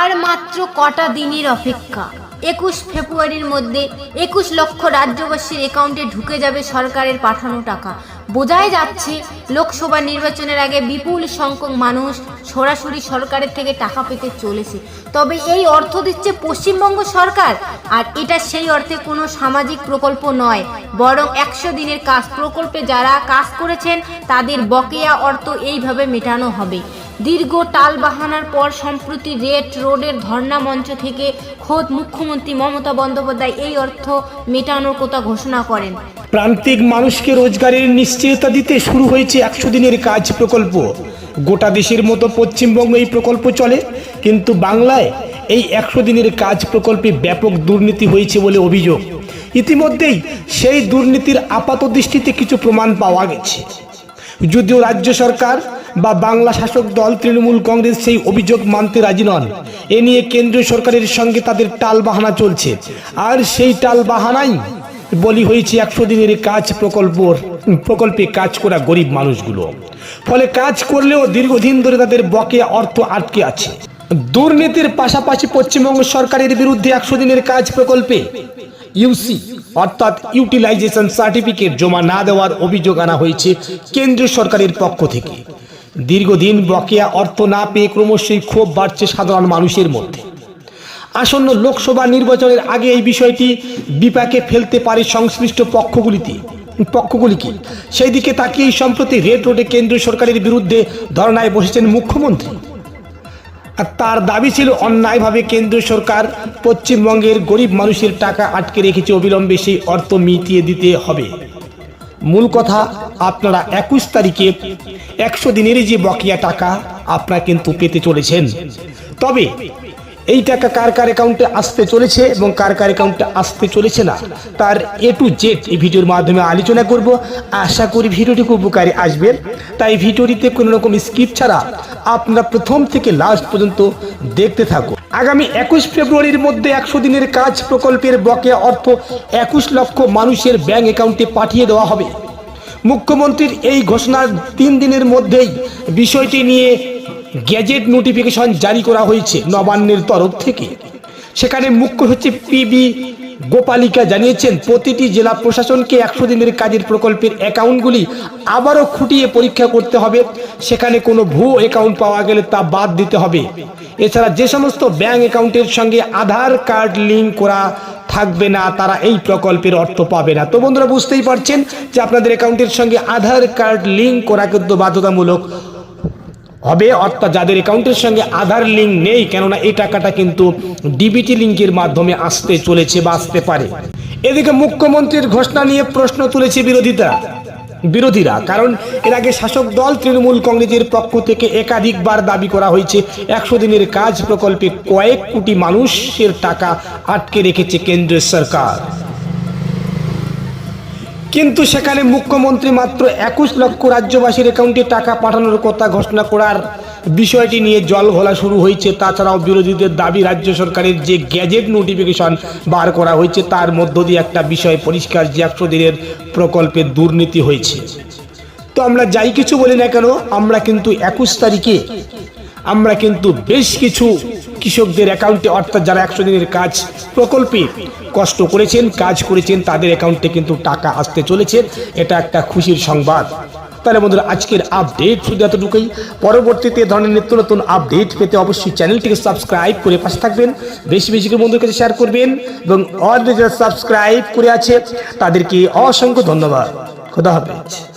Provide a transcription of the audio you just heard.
আর মাত্র কটা দিনের অপেক্ষা। একুশ ফেব্রুয়ারির মধ্যে একুশ লক্ষ রাজ্যবাসীর অ্যাকাউন্টে ঢুকে যাবে সরকারের পাঠানো টাকা। বোঝাই যাচ্ছে, লোকসভা নির্বাচনের আগে বিপুল সংখ্যক মানুষ সরাসরি সরকারের থেকে টাকা পেতে চলেছে। তবে এই অর্থ দিচ্ছে পশ্চিমবঙ্গ সরকার, আর এটা সেই অর্থে কোনো সামাজিক প্রকল্প নয়। বরং একশো দিনের কাজ প্রকল্পে যারা কাজ করেছেন, তাদের বকেয়া অর্থ এইভাবে মেটানো হবে। দীর্ঘ টাল বাহানার পর সম্প্রতি রেড রোডের ধর্ণা মঞ্চ থেকে খোদ মুখ্যমন্ত্রী মমতা বন্দ্যোপাধ্যায় এই অর্থ মেটানোর কথা ঘোষণা করেন। প্রান্তিক মানুষকে রোজগারের নিশ্চয়তা দিতে শুরু হয়েছে একশো দিনের কাজ প্রকল্প। গোটা দেশের মতো পশ্চিমবঙ্গ এই প্রকল্প চলে, কিন্তু বাংলায় এই একশো দিনের কাজ প্রকল্পে ব্যাপক দুর্নীতি হয়েছে বলে অভিযোগ। ইতিমধ্যেই সেই দুর্নীতির আপাত দৃষ্টিতে কিছু প্রমাণ পাওয়া গেছে। যদিও রাজ্য সরকার বা বাংলা শাসক দল, তৃণমূল কংগ্রেস সেই অভিযোগ মানতে রাজি নন। এ নিয়ে কেন্দ্রীয় সরকারের সঙ্গে তাদের টাল বাহানা চলছে। আর সেই টাল বাহানাই বলি হয়েছে একশো দিনের কাজ প্রকল্প, প্রকল্পে কাজ করা গরিব মানুষগুলো। ফলে কাজ করলেও দীর্ঘদিন ধরে তাদের বকেয়া অর্থ আটকে আছে। দুর্নীতির পাশাপাশি পশ্চিমবঙ্গ সরকারের বিরুদ্ধে একশো দিনের কাজ প্রকল্পে ইউসি, অর্থাৎ ইউটিলাইজেশন সার্টিফিকেট জমা না দেওয়ার অভিযোগ আনা হয়েছে কেন্দ্রীয় সরকারের পক্ষ থেকে। দীর্ঘদিন বকেয়া অর্থ না পেয়ে ক্রমশই ক্ষোভ বাড়ছে সাধারণ মানুষের মধ্যে। আসন্ন লোকসভা নির্বাচনের আগে এই বিষয়টি বিপাকে ফেলতে পারে সংশ্লিষ্ট পক্ষগুলিতে। পক্ষগুলিকে সেই দিকে তাকিয়েই সম্প্রতি রেড রোডে কেন্দ্রীয় সরকারের বিরুদ্ধে ধর্নায় বসেছেন মুখ্যমন্ত্রী। আর তার দাবি ছিল অন্যায়ভাবে কেন্দ্রীয় সরকার পশ্চিমবঙ্গের গরিব মানুষের টাকা আটকে রেখেছে অবিলম্বে সেই অর্থ মিটিয়ে দিতে হবে। মূল কথা, আপনারা একুশ তারিখে একশো দিনের যে বকেয়া টাকা আপনারা কিন্তু পেতে চলেছেন। তবে এই টাকা কার কার অ্যাকাউন্টে আসতে চলেছে এবং কার কার অ্যাকাউন্টে আসতে চলেছে না, তার এ টু জেড এই ভিডিওর মাধ্যমে আলোচনা করব। আশা করি ভিডিওটি খুব উপকারী আসবে। তাই ভিডিওটিতে কোনো রকম স্কিপ ছাড়া আপনারা প্রথম থেকে লাস্ট পর্যন্ত দেখতে থাকুন। আগামী একুশ ফেব্রুয়ারির মধ্যে একশো দিনের কাজ প্রকল্পের বকেয়া অর্থ একুশ লক্ষ মানুষের ব্যাংক অ্যাকাউন্টে পাঠিয়ে দেওয়া হবে। মুখ্যমন্ত্রীর এই ঘোষণার তিন দিনের মধ্যেই বিষয়টি নিয়ে গ্যাজেট নোটিফিকেশন জারি করা হয়েছে নবান্নের তরফ থেকে। সেখানে মুখ্য হচ্ছে পিবি গোপালিকা জানিয়েছেন, প্রতিটি জেলা প্রশাসনকে একশো দিনের কাজের প্রকল্পের অ্যাকাউন্টগুলি আবারও খুঁটিয়ে পরীক্ষা করতে হবে। সেখানে কোনো ভুয়ো অ্যাকাউন্ট পাওয়া গেলে তা বাদ দিতে হবে। এছাড়া যে সমস্ত ব্যাংক অ্যাকাউন্টের সঙ্গে আধার কার্ড লিঙ্ক করা থাকবে না, তারা এই প্রকল্পের অর্থ পাবে না। তো বন্ধুরা, বুঝতেই পারছেন যে আপনাদের অ্যাকাউন্টের সঙ্গে আধার কার্ড লিঙ্ক করা কিন্তু বাধ্যতামূলক হবে, অর্থাৎ যাদের অ্যাকাউন্টের সঙ্গে আধার লিঙ্ক নেই, কেননা এই টাকাটা কিন্তু ডিবিটি লিঙ্কের মাধ্যমে আসতে চলেছে বা আসতে পারে। এদিকে মুখ্যমন্ত্রীর ঘোষণা নিয়ে প্রশ্ন তুলেছে বিরোধিতা বিরোধীরা, কারণ এর আগে শাসক দল তৃণমূল কংগ্রেসের পক্ষ থেকে একাধিকবার দাবি করা হয়েছে, একশো দিনের কাজ প্রকল্পে কয়েক কোটি মানুষের টাকা আটকে রেখেছে কেন্দ্রের সরকার। কিন্তু সেখানে মুখ্যমন্ত্রী মাত্র একুশ লক্ষ রাজ্যবাসীর অ্যাকাউন্টে টাকা পাঠানোর কথা ঘোষণা করার বিষয়টি নিয়ে জল ঘোলা শুরু হয়েছে। তাছাড়াও বিরোধীদের দাবি রাজ্য সরকারের যে গ্যাজেট নোটিফিকেশন বার করা হয়েছে, তার মধ্য দিয়ে একটা বিষয় পরিষ্কার যে একশো দিনের প্রকল্পে দুর্নীতি হয়েছে। তো আমরা যাই কিছু বলি না কেন, আমরা কিন্তু একুশ তারিখে আমরা কিন্তু বেশ কিছু কৃষকদের অ্যাকাউন্টে অর্থাৎ যারা একশো দিনের কাজ প্রকল্পে কষ্ট করেছেন, কাজ করেছেন, তাদের অ্যাকাউন্টে কিন্তু টাকা আসতে চলেছে। এটা একটা খুশির সংবাদ। তাহলে বন্ধুরা, আজকের আপডেট শুধু এতটুকুই। পরবর্তীতে ধরনের নিত্য নতুন আপডেট পেতে অবশ্যই চ্যানেলটিকে সাবস্ক্রাইব করে পাশে থাকবেন। বেশি বেশি করে বন্ধুর কাছে শেয়ার করবেন এবং অলরেডি যারা সাবস্ক্রাইব করে আছে, তাদেরকে অসংখ্য ধন্যবাদ। খোদা হাফেজ।